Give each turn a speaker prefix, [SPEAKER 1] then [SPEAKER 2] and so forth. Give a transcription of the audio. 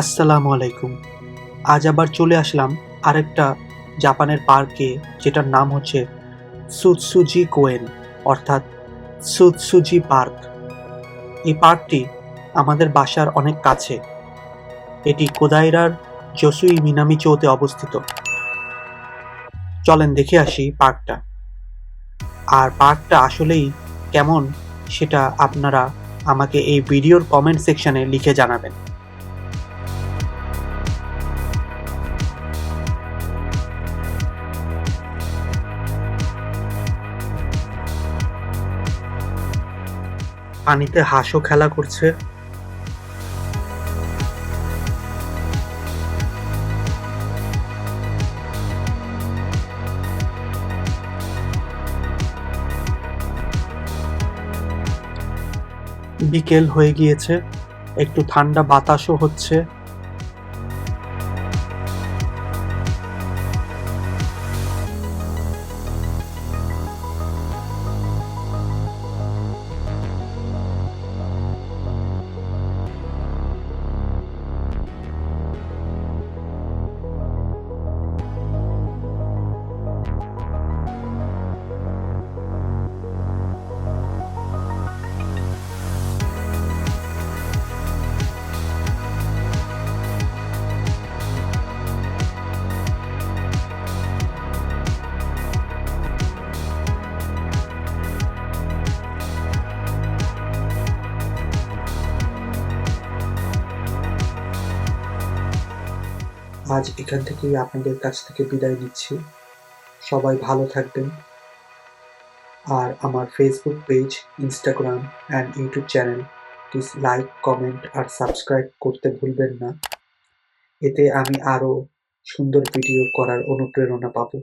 [SPEAKER 1] আসসালামু আলাইকুম। আজ আবার চলে আসলাম আরেকটা জাপানের পার্কে, যেটার নাম হচ্ছে সুৎসুজি কোয়েন, অর্থাৎ সুৎসুজি পার্ক। এই পার্কটি আমাদের বাসার অনেক কাছে। এটি কোদাইরার জসুই মিনামিচোতে অবস্থিত। চলেন দেখে আসি পার্কটা। আর পার্কটা আসলেই কেমন, সেটা আপনারা আমাকে এই ভিডিওর কমেন্ট সেকশনে লিখে জানাবেন। পানিতে হাঁসও খেলা করছে। বিকেল হয়ে গিয়েছে একটু ঠান্ডা বাতাসও হচ্ছে। আজ এখান থেকেই আপনাদের কাছ থেকে বিদায় নিচ্ছি। সবাই ভালো থাকবেন। আর আমার Facebook page Instagram and YouTube channel please like comment R subscribe করতে ভুলবেন না। এতে আমি আরও সুন্দর ভিডিও করার অনুপ্রেরণা পাবো।